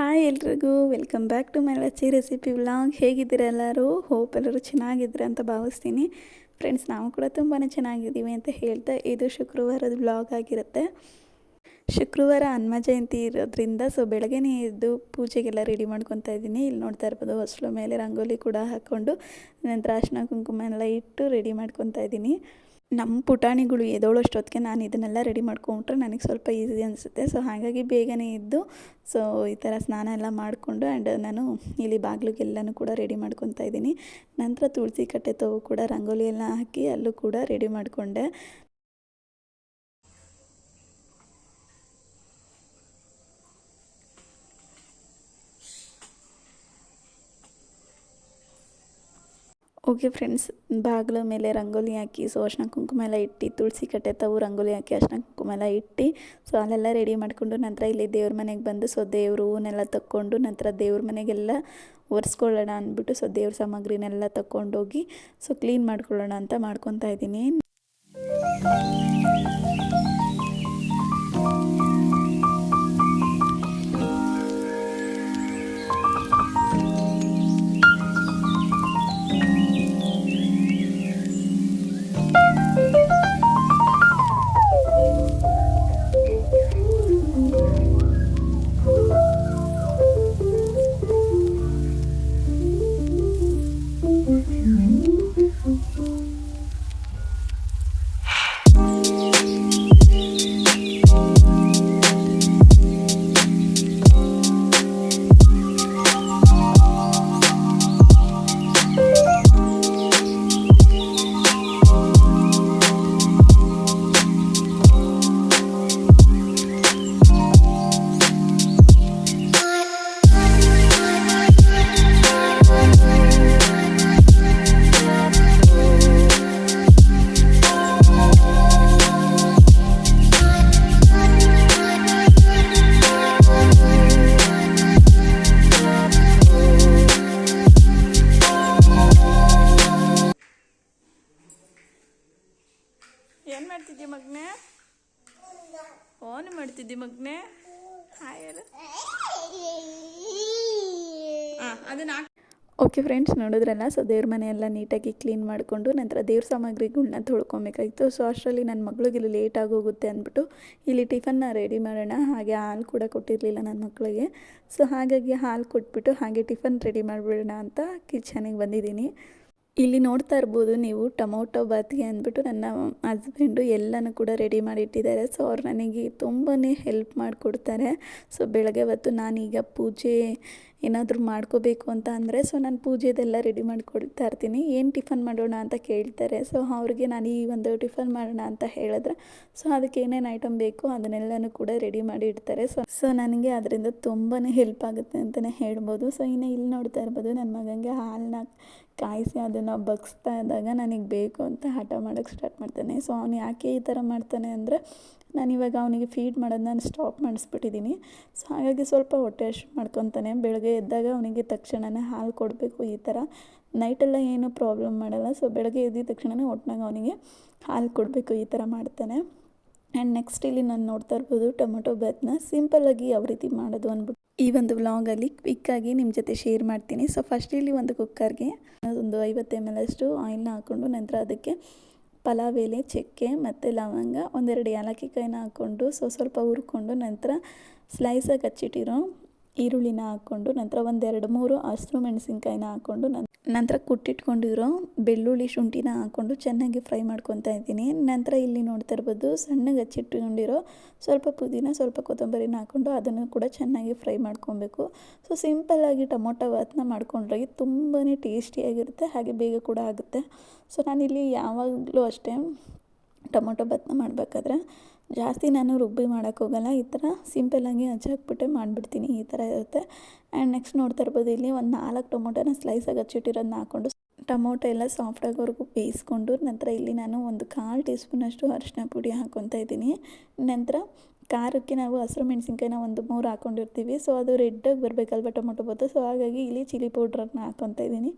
Hi ಎಲ್ರಿಗೂ, welcome back to my Lacchi recipe vlog. ಹೇಗಿದ್ದೀರ ಎಲ್ಲರೂ? ಹೋಪ್ ಎಲ್ಲರೂ ಚೆನ್ನಾಗಿದ್ದೀರ ಅಂತ ಭಾವಿಸ್ತೀನಿ. ಫ್ರೆಂಡ್ಸ್, ನಾವು ಕೂಡ ತುಂಬಾ ಚೆನ್ನಾಗಿದ್ದೀವಿ ಅಂತ ಹೇಳ್ತಾ ಇದು ಶುಕ್ರವಾರದ ವ್ಲಾಗ್ ಆಗಿರುತ್ತೆ. ಶುಕ್ರವಾರ ಹನುಮ ಜಯಂತಿ ಇರೋದ್ರಿಂದ ಸೊ ಬೆಳಗ್ಗೆನೇ ಎದ್ದು ಪೂಜೆಗೆಲ್ಲ ರೆಡಿ ಮಾಡ್ಕೊತಾ ಇದ್ದೀನಿ. ಇಲ್ಲಿ ನೋಡ್ತಾ ಇರ್ಬೋದು ಹೊಸ್ಲು ಮೇಲೆ ರಂಗೋಲಿ ಕೂಡ ಹಾಕ್ಕೊಂಡು, ನಂತರ ಅರ್ಶಿನ ಕುಂಕುಮ ಎಲ್ಲ ಇಟ್ಟು ರೆಡಿ ಮಾಡ್ಕೊತಾ ಇದ್ದೀನಿ. ನಮ್ಮ ಪುಟಾಣಿಗಳು ಎದೋಳಷ್ಟೊತ್ತಿಗೆ ನಾನು ಇದನ್ನೆಲ್ಲ ರೆಡಿ ಮಾಡ್ಕೊಂಡ್ರೆ ನನಗೆ ಸ್ವಲ್ಪ ಈಸಿ ಅನಿಸುತ್ತೆ. ಸೊ ಹಾಗಾಗಿ ಬೇಗನೆ ಇದ್ದು ಸೊ ಈ ಥರ ಸ್ನಾನ ಎಲ್ಲ ಮಾಡಿಕೊಂಡು ಆ್ಯಂಡ್ ನಾನು ಇಲ್ಲಿ ಬಾಗಿಲಿಗೆಲ್ಲನೂ ಕೂಡ ರೆಡಿ ಮಾಡ್ಕೊತಾ ಇದ್ದೀನಿ. ನಂತರ ತುಳಸಿ ಕಟ್ಟೆ ತವು ಕೂಡ, ರಂಗೋಲಿ ಎಲ್ಲ ಹಾಕಿ ಅಲ್ಲೂ ಕೂಡ ರೆಡಿ ಮಾಡಿಕೊಂಡೆ. ಓಕೆ ಫ್ರೆಂಡ್ಸ್, ಬಾಗಿಲ ಮೇಲೆ ರಂಗೋಲಿ ಹಾಕಿ ಸೊ ಅರ್ಶಿನ ಕುಂಕುಮ ಎಲ್ಲ ಇಟ್ಟು, ತುಳಸಿ ಕಟ್ಟೆ ತಾವು ರಂಗೋಲಿ ಹಾಕಿ, ಅರ್ಶಿನ ಕುಂಕುಮ ಎಲ್ಲ ಇಟ್ಟು ಸೊ ಅಲ್ಲೆಲ್ಲ ರೆಡಿ ಮಾಡಿಕೊಂಡು ನಂತರ ಇಲ್ಲಿ ದೇವ್ರ ಮನೆಗೆ ಬಂದು ಸೊ ದೇವ್ರ ಹೂವನ್ನೆಲ್ಲ ತಕ್ಕೊಂಡು ನಂತರ ದೇವ್ರ ಮನೆಗೆಲ್ಲ ಒರೆಸ್ಕೊಳ್ಳೋಣ ಅಂದ್ಬಿಟ್ಟು ಸೊ ದೇವ್ರ ಸಾಮಗ್ರಿನೆಲ್ಲ ತಗೊಂಡೋಗಿ ಸೊ ಕ್ಲೀನ್ ಮಾಡ್ಕೊಳ್ಳೋಣ ಅಂತ ಮಾಡ್ಕೊತಾ ಇದ್ದೀನಿ. ಮಾಡ್ತಿದ್ದಿ ಮಗ್ನೆ? ಹಾಯ್ ಹೇಳು. ಅದನ್ನ ಓಕೆ ಫ್ರೆಂಡ್ಸ್ ನೋಡಿದ್ರಲ್ಲ? ಸೊ ದೇವ್ರ ಮನೆಯೆಲ್ಲ ನೀಟಾಗಿ ಕ್ಲೀನ್ ಮಾಡಿಕೊಂಡು ನಂತರ ದೇವ್ರ ಸಾಮಗ್ರಿಗಳನ್ನ ತೊಳ್ಕೊಬೇಕಾಗಿತ್ತು. ಸೊ ಅಷ್ಟರಲ್ಲಿ ನನ್ನ ಮಗಳಿಗೆ ಇಲ್ಲಿ ಲೇಟ್ ಹೋಗುತ್ತೆ ಅಂದ್ಬಿಟ್ಟು ಇಲ್ಲಿ ಟಿಫನ್ನ ರೆಡಿ ಮಾಡೋಣ. ಹಾಗೆ ಹಾಲು ಕೂಡ ಕೊಟ್ಟಿರಲಿಲ್ಲ ನನ್ನ ಮಕ್ಕಳಿಗೆ ಸೊ ಹಾಗಾಗಿ ಹಾಲು ಕೊಟ್ಬಿಟ್ಟು ಹಾಗೆ ಟಿಫನ್ ರೆಡಿ ಮಾಡಿಬಿಡೋಣ ಅಂತ ಕಿಚನಿಗೆ ಬಂದಿದ್ದೀನಿ. ಇಲ್ಲಿ ನೋಡ್ತಾ ಇರ್ಬೋದು ನೀವು ಟೊಮೊಟೊ, ಬಾತಿಗೆ ಅಂದ್ಬಿಟ್ಟು ನನ್ನ ಹಸ್ಬೆಂಡು ಎಲ್ಲನೂ ಕೂಡ ರೆಡಿ ಮಾಡಿಟ್ಟಿದ್ದಾರೆ. ಸೊ ಅವ್ರು ನನಗೆ ತುಂಬಾ ಹೆಲ್ಪ್ ಮಾಡಿಕೊಡ್ತಾರೆ. ಸೊ ಬೆಳಗ್ಗೆ ಹೊತ್ತು ನಾನೀಗ ಪೂಜೆ ಏನಾದರೂ ಮಾಡ್ಕೋಬೇಕು ಅಂತ ಅಂದರೆ ಸೊ ನಾನು ಪೂಜೆದೆಲ್ಲ ರೆಡಿ ಮಾಡಿಕೊಡ್ತಾ ಇರ್ತೀನಿ. ಏನು ಟಿಫನ್ ಮಾಡೋಣ ಅಂತ ಕೇಳ್ತಾರೆ. ಸೊ ಅವ್ರಿಗೆ ನಾನು ಈ ಒಂದು ಟಿಫನ್ ಮಾಡೋಣ ಅಂತ ಹೇಳಿದ್ರೆ ಸೊ ಅದಕ್ಕೆ ಏನೇನು ಐಟಮ್ ಬೇಕು ಅದನ್ನೆಲ್ಲನೂ ಕೂಡ ರೆಡಿ ಮಾಡಿ ಇಡ್ತಾರೆ ಸೊ ಸೊ ನನಗೆ ಅದರಿಂದ ತುಂಬಾ ಹೆಲ್ಪ್ ಆಗುತ್ತೆ ಅಂತಲೇ ಹೇಳ್ಬೋದು. ಸೊ ಇನ್ನು ಇಲ್ಲಿ ನೋಡ್ತಾ ಇರ್ಬೋದು ನನ್ನ ಮಗನಿಗೆ ಹಾಲನ್ನ ಕಾಯಿಸಿ ಅದನ್ನು ಬಗ್ಸ್ತಾ ಇದ್ದಾಗ ನನಗೆ ಬೇಕು ಅಂತ ಹಠ ಮಾಡೋಕ್ಕೆ ಸ್ಟಾರ್ಟ್ ಮಾಡ್ತಾನೆ. ಸೊ ಅವನು ಯಾಕೆ ಈ ಥರ ಮಾಡ್ತಾನೆ ಅಂದರೆ, ನಾನು ಇವಾಗ ಅವನಿಗೆ ಫೀಡ್ ಮಾಡೋದು ನಾನು ಸ್ಟಾಪ್ ಮಾಡಿಸ್ಬಿಟ್ಟಿದ್ದೀನಿ ಸೊ ಹಾಗಾಗಿ ಸ್ವಲ್ಪ ಹೊಟ್ಟೆ ಅಷ್ಟು ಮಾಡ್ಕೊತಾನೆ. ಬೆಳಗ್ಗೆ ಎದ್ದಾಗ ಅವನಿಗೆ ತಕ್ಷಣವೇ ಹಾಲು ಕೊಡಬೇಕು ಈ ಥರ ನೈಟೆಲ್ಲ ಏನೂ ಪ್ರಾಬ್ಲಮ್ ಮಾಡಲ್ಲ. ಸೊ ಬೆಳಗ್ಗೆ ಎದ್ದಿದ ತಕ್ಷಣವೇ ಒಟ್ಟಿನಾಗ ಅವನಿಗೆ ಹಾಲು ಕೊಡಬೇಕು ಈ ಥರ ಮಾಡ್ತಾನೆ. ಆ್ಯಂಡ್ ನೆಕ್ಸ್ಟ್ ಇಲ್ಲಿ ನಾನು ನೋಡ್ತಾ ಇರ್ಬೋದು ಟೊಮೊಟೊ ಬಾತ್ನ ಸಿಂಪಲ್ಲಾಗಿ ಯಾವ ರೀತಿ ಮಾಡೋದು ಅಂದ್ಬಿಟ್ಟು ಈ ಒಂದು ವ್ಲಾಗಲ್ಲಿ ಕ್ವಿಕ್ಕಾಗಿ ನಿಮ್ಮ ಜೊತೆ ಶೇರ್ ಮಾಡ್ತೀನಿ. ಸೊ ಫಸ್ಟ್ ಇಲ್ಲಿ ಒಂದು ಕುಕ್ಕರ್ಗೆ ಒಂದು ಐವತ್ತು ಎಂ ಎಲ್ ಅಷ್ಟು ಆಯಿಲ್ನ ಹಾಕ್ಕೊಂಡು ನಂತರ ಅದಕ್ಕೆ ಪಲಾವ್ ಎಲೆ, ಚಕ್ಕೆ ಮತ್ತು ಲವಂಗ, ಒಂದೆರಡು ಏಲಕ್ಕಿ ಕಾಯಿನ ಹಾಕ್ಕೊಂಡು ಸೊ ಸ್ವಲ್ಪ ಹುರ್ಕೊಂಡು ನಂತರ ಸ್ಲೈಸಾಗಿ ಹಚ್ಚಿಟ್ಟಿರೋ ಈರುಳ್ಳಿನ ಹಾಕ್ಕೊಂಡು ನಂತರ ಒಂದೆರಡು ಮೂರು ಹಸಿರು ಮೆಣಸಿನ್ಕಾಯಿನ ಹಾಕ್ಕೊಂಡು ನಂತರ ಕುಟ್ಟಿಟ್ಕೊಂಡಿರೋ ಬೆಳ್ಳುಳ್ಳಿ ಶುಂಠಿನ ಹಾಕ್ಕೊಂಡು ಚೆನ್ನಾಗಿ ಫ್ರೈ ಮಾಡ್ಕೊತಾ ಇದ್ದೀನಿ. ನಂತರ ಇಲ್ಲಿ ನೋಡ್ತಾ ಇರ್ಬೋದು ಸಣ್ಣಗೆ ಹಚ್ಚಿಟ್ಕೊಂಡಿರೋ ಸ್ವಲ್ಪ ಪುದೀನ, ಸ್ವಲ್ಪ ಕೊತ್ತಂಬರಿನ ಹಾಕ್ಕೊಂಡು ಅದನ್ನು ಕೂಡ ಚೆನ್ನಾಗಿ ಫ್ರೈ ಮಾಡ್ಕೊಬೇಕು. ಸೊ ಸಿಂಪಲ್ಲಾಗಿ ಟೊಮೊಟೊ ಭಾತ್ನ ಮಾಡ್ಕೊಂಡ್ರೆ ತುಂಬಾ ಟೇಸ್ಟಿಯಾಗಿರುತ್ತೆ ಹಾಗೆ ಬೇಗ ಕೂಡ ಆಗುತ್ತೆ. ಸೊ, ನಾನಿಲ್ಲಿ ಯಾವಾಗಲೂ ಅಷ್ಟೇ ಟೊಮೊಟೊ ಭಾತ್ನ ಮಾಡಬೇಕಾದ್ರೆ ಜಾಸ್ತಿ ನಾನು ರುಬ್ಬಿ ಮಾಡೋಕ್ಕೆ ಹೋಗಲ್ಲ. ಈ ಥರ ಸಿಂಪಲ್ಲಾಗಿ ಹಚ್ಚಾಕ್ಬಿಟ್ಟೆ ಮಾಡಿಬಿಡ್ತೀನಿ. ಈ ಥರ ಇರುತ್ತೆ. ಆ್ಯಂಡ್ ನೆಕ್ಸ್ಟ್ ನೋಡ್ತಾ ಇರ್ಬೋದು, ಇಲ್ಲಿ ಒಂದು ನಾಲ್ಕು ಟೊಮೊಟೊನ ಸ್ಲೈಸಾಗಿ ಹಚ್ಚಿಟ್ಟಿರೋದನ್ನ ಹಾಕ್ಕೊಂಡು ಟೊಮೊಟೊ ಎಲ್ಲ ಸಾಫ್ಟ್ ಆಗೋವರೆಗೂ ಬೇಯಿಸ್ಕೊಂಡು ನಂತರ ಇಲ್ಲಿ ನಾನು ಒಂದು ಕಾಲು ಟೀ ಸ್ಪೂನಷ್ಟು ಅರಿಶಿನ ಪುಡಿ ಹಾಕ್ಕೊತಾ ಇದ್ದೀನಿ. ನಂತರ ಖಾರಕ್ಕೆ ನಾವು ಹಸಿರು ಮೆಣಸಿನ್ಕಾಯಿನ ಒಂದು ಮೂರು ಹಾಕ್ಕೊಂಡಿರ್ತೀವಿ ಸೊ ಅದು ರೆಡ್ಡಾಗಿ ಬರಬೇಕಲ್ವ ಟೊಮೊಟೊ ಬಾತು ಸೊ ಹಾಗಾಗಿ ಇಲ್ಲಿ ಚಿಲ್ಲಿ ಪೌಡ್ರನ್ನ ಹಾಕ್ಕೊತಾ ಇದ್ದೀನಿ.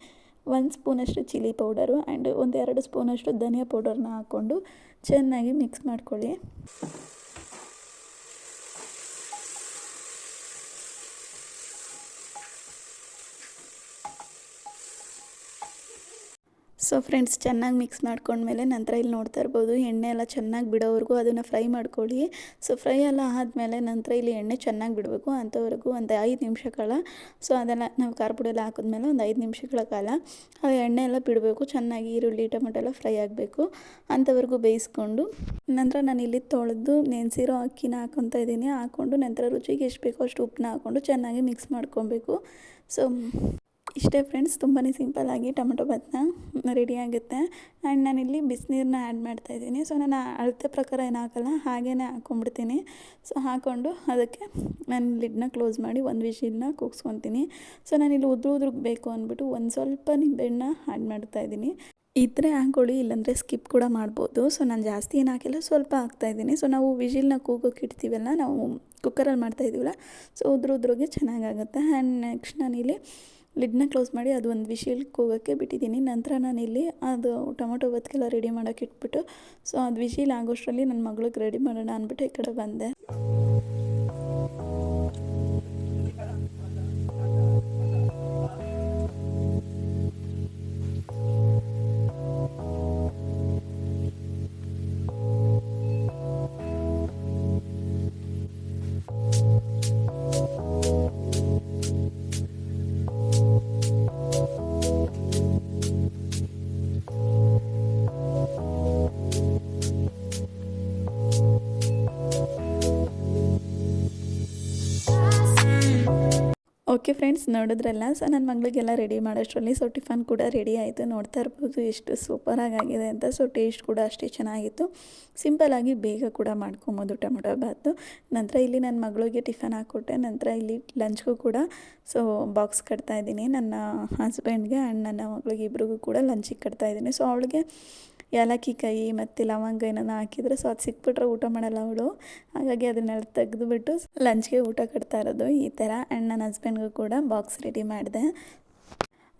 ಒಂದು ಸ್ಪೂನಷ್ಟು ಚಿಲ್ಲಿ ಪೌಡರು ಆ್ಯಂಡ್ ಒಂದೆರಡು ಸ್ಪೂನಷ್ಟು ಧನಿಯಾ ಪೌಡರ್ನ ಹಾಕ್ಕೊಂಡು ಚೆನ್ನಾಗಿ ಮಿಕ್ಸ್ ಮಾಡ್ಕೊಳ್ಳಿ. ಸೊ ಫ್ರೆಂಡ್ಸ್ ಚೆನ್ನಾಗಿ ಮಿಕ್ಸ್ ಮಾಡ್ಕೊಂಡ್ಮೇಲೆ ನಂತರ ಇಲ್ಲಿ ನೋಡ್ತಾ ಇರ್ಬೋದು, ಎಣ್ಣೆ ಎಲ್ಲ ಚೆನ್ನಾಗಿ ಬಿಡೋವರೆಗೂ ಅದನ್ನು ಫ್ರೈ ಮಾಡ್ಕೊಳ್ಳಿ. ಸೊ ಫ್ರೈ ಎಲ್ಲ ಆದಮೇಲೆ ನಂತರ ಇಲ್ಲಿ ಎಣ್ಣೆ ಚೆನ್ನಾಗಿ ಬಿಡಬೇಕು ಅಂಥವರೆಗೂ ಒಂದು ಐದು ನಿಮಿಷಗಳ ಸೊ ಅದೆಲ್ಲ ನಾವು ಖಾರ ಪುಡಿ ಎಲ್ಲ ಹಾಕಿದ್ಮೇಲೆ ಒಂದು ಐದು ನಿಮಿಷಗಳ ಕಾಲ ಆ ಎಣ್ಣೆ ಎಲ್ಲ ಬಿಡಬೇಕು, ಚೆನ್ನಾಗಿ ಈರುಳ್ಳಿ, ಟೊಮೆಟೊ ಎಲ್ಲ ಫ್ರೈ ಆಗಬೇಕು ಅಂಥವರೆಗೂ ಬೇಯಿಸ್ಕೊಂಡು. ನಂತರ ನಾನು ಇಲ್ಲಿ ತೊಳೆದು ನೆನೆಸಿರೋ ಅಕ್ಕಿನ ಹಾಕೊತಾ ಇದ್ದೀನಿ ಹಾಕ್ಕೊಂಡು ನಂತರ ರುಚಿಗೆ ಎಷ್ಟು ಬೇಕೋ ಅಷ್ಟು ಉಪ್ಪನ್ನ ಹಾಕ್ಕೊಂಡು ಚೆನ್ನಾಗಿ ಮಿಕ್ಸ್ ಮಾಡ್ಕೊಬೇಕು. ಸೊ ಇಷ್ಟೇ ಫ್ರೆಂಡ್ಸ್ ತುಂಬಾ ಸಿಂಪಲ್ಲಾಗಿ ಟೊಮೆಟೊ ಭಾತನ ರೆಡಿ ಆಗುತ್ತೆ. ಆ್ಯಂಡ್ ನಾನಿಲ್ಲಿ ಬಿಸಿನೀರನ್ನ ಆ್ಯಡ್ ಮಾಡ್ತಾಯಿದ್ದೀನಿ ಸೊ ನಾನು ಅಳತೆ ಪ್ರಕಾರ ಏನು ಹಾಕಲ್ಲ ಹಾಗೇ ಹಾಕ್ಕೊಂಬಿಡ್ತೀನಿ ಸೊ ಹಾಕ್ಕೊಂಡು ಅದಕ್ಕೆ ನಾನು ಲಿಡ್ನ ಕ್ಲೋಸ್ ಮಾಡಿ ಒಂದು ವಿಷಿಲ್ನ ಕೂಗ್ಸ್ಕೊತೀನಿ. ಸೊ ನಾನಿಲ್ಲಿ ಉದ್ರು ಉದ್ರಿಗೆ ಬೇಕು ಅಂದ್ಬಿಟ್ಟು ಒಂದು ಸ್ವಲ್ಪ ನಿಂಬೆಹಣ್ಣ ಆ್ಯಡ್ ಮಾಡ್ತಾಯಿದ್ದೀನಿ ಇದ್ದರೆ ಹಾಕ್ಕೊಳ್ಳಿ ಇಲ್ಲಾಂದರೆ ಸ್ಕಿಪ್ ಕೂಡ ಮಾಡ್ಬೋದು. ಸೊ ನಾನು ಜಾಸ್ತಿ ಏನು ಹಾಕಿಲ್ಲ, ಸ್ವಲ್ಪ ಹಾಕ್ತಾಯಿದ್ದೀನಿ ಸೊ ನಾವು ವಿಜಿಲ್ನ ಕೂಗೋಕೆ ಇಡ್ತೀವಲ್ಲ, ನಾವು ಕುಕ್ಕರಲ್ಲಿ ಮಾಡ್ತಾಯಿದ್ದೀವಲ್ಲ ಸೊ ಉದ್ರು ಉದ್ರಿಗೆ ಚೆನ್ನಾಗಾಗುತ್ತೆ. ಆ್ಯಂಡ್ ನೆಕ್ಸ್ಟ್ ನಾನಿಲ್ಲಿ ಲಿಡ್ನ ಕ್ಲೋಸ್ ಮಾಡಿ ಅದು ಒಂದು ವಿಶಿಲ್ ಕೂಗೋಕ್ಕೆ ಬಿಟ್ಟಿದ್ದೀನಿ. ನಂತರ ನಾನಿಲ್ಲಿ ಅದು ಟೊಮೊಟೊ ಬದುಕೆಲ್ಲ ರೆಡಿ ಮಾಡೋಕೆ ಇಟ್ಬಿಟ್ಟು, ಸೊ ಅದು ವಿಶಿಲ್ ಆಗೋಷ್ಟರಲ್ಲಿ ನನ್ನ ಮಗಳಿಗೆ ರೆಡಿ ಮಾಡೋಣ ಅಂದ್ಬಿಟ್ಟು ಈ ಕಡೆ ಬಂದೆ. ಓಕೆ ಫ್ರೆಂಡ್ಸ್ ನೋಡಿದ್ರಲ್ಲ? ಸೊ ನನ್ನ ಮಗಳಿಗೆಲ್ಲ ರೆಡಿ ಮಾಡೋಷ್ಟರಲ್ಲಿ ಸೊ ಟಿಫನ್ ಕೂಡ ರೆಡಿ ಆಯಿತು. ನೋಡ್ತಾ ಇರ್ಬೋದು ಎಷ್ಟು ಸೂಪರಾಗಿ ಆಗಿದೆ ಅಂತ. ಸೊ ಟೇಸ್ಟ್ ಕೂಡ ಅಷ್ಟೇ ಚೆನ್ನಾಗಿತ್ತು. ಸಿಂಪಲಾಗಿ ಬೇಗ ಕೂಡ ಮಾಡ್ಕೊಬೋದು ಟೊಮೊಟೊ ಬಾತು. ನಂತರ ಇಲ್ಲಿ ನನ್ನ ಮಗಳಿಗೆ ಟಿಫನ್ ಹಾಕ್ಕೊಟ್ಟೆ. ನಂತರ ಇಲ್ಲಿ ಲಂಚ್ಗೂ ಕೂಡ. ಸೊ ಬಾಕ್ಸ್ ಕಟ್ತಾ ಇದ್ದೀನಿ. ನನ್ನ ಹಸ್ಬೆಂಡ್ಗೆ ಆ್ಯಂಡ್ ನನ್ನ ಮಗಳಿಗೆ ಇಬ್ರಿಗೂ ಕೂಡ ಲಂಚಿಗೆ ಕಟ್ತಾ ಇದ್ದೀನಿ. ಸೊ ಅವಳಿಗೆ ಏಲಕ್ಕಿ ಕಾಯಿ ಮತ್ತು ಲವಂಗ ಏನಾನ ಹಾಕಿದರೆ ಸೊ ಅದು ಸಿಕ್ಬಿಟ್ರೆ ಊಟ ಮಾಡಲ್ಲ ಅವಳು. ಹಾಗಾಗಿ ಅದನ್ನೆಲ್ಲ ತೆಗೆದುಬಿಟ್ಟು ಲಂಚ್ಗೆ ಊಟ ಕಟ್ತಾ ಇರೋದು ಈ ಥರ. ಆ್ಯಂಡ್ ನನ್ನ ಹಸ್ಬೆಂಡ್ಗೂ ಕೂಡ ಬಾಕ್ಸ್ ರೆಡಿ ಮಾಡಿದೆ.